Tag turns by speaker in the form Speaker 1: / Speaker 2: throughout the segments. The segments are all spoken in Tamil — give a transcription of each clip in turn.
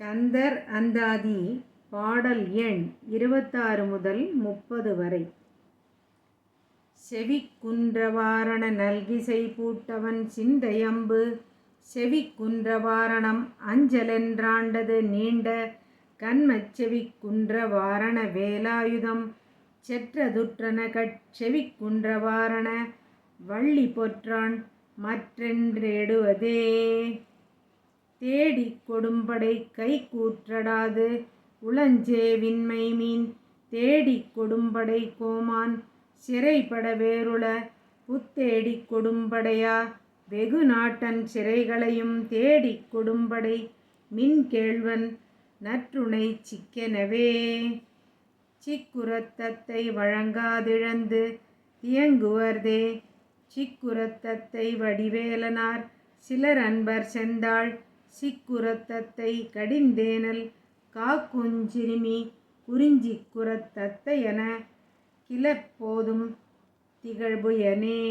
Speaker 1: கந்தர் அந்தாதி பாடல் எண் இருபத்தாறு முதல் முப்பது வரை. செவிக்குன்றவாரண நல்கிசை பூட்டவன் சிந்தையம்பு செவிக்குன்றவாரணம் அஞ்சலென்றாண்டது நீண்ட கண்மச்செவிக்குன்றவாரண வேலாயுதம் செற்றதுற்றன கட்செவிக்குன்றவாரண வள்ளி பொற்றான் மற்றென்றெடுவதே. தேடிக் கொடும்படை கை கூற்றடாது உளஞ்சேவின்மை மீன் தேடிக் கொடும்படை கோமான் சிறைப்பட வேறுள புத்தேடிக் கொடும்படையா? வெகு நாட்டன் சிறைகளையும் தேடிக் கொடும்படை மின் கேழ்வன் நற்றுணை சிக்கெனவே. சிக்குரத்தத்தை வழங்காதிழந்து தியங்குவர்தே. சிக்குரத்தத்தை வடிவேலனார் சிலர் அன்பர் செந்தாள் சிக்குரத்தத்தை கடிந்தேனல் காக்குஞ்சிறுமி குறிஞ்சி குரத்தத்தை என கிளப்போதும் திகழ்புயனே.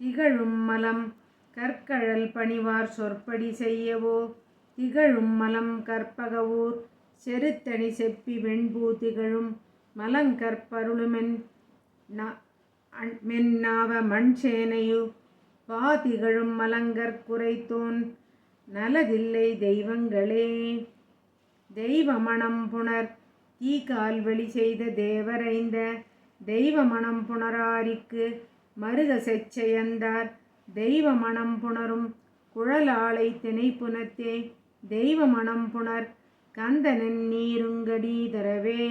Speaker 1: திகழும் மலம் கற்கழல் பணிவார் சொற்படி செய்யவோ? திகழும் மலம் கற்பகவூர் செருத்தணி செப்பி வெண்பூ திகழும் மலங்கற்பருளுமென் மென்னாவ மண் சேனையு பாதிகழும் மலங்கற் குறைத்தோன் நலதில்லை தெய்வங்களே. தெய்வமணம் புணர் தீக்கால் வெளி செய்த தேவரைந்த தெய்வமணம் புணராரிக்கு மருத செச்சையந்தார் தெய்வமணம் புணரும் குழலாளை திணைப்புனத்தே தெய்வமணம் புணர் கந்தனன் நீருங்கடி தரவே.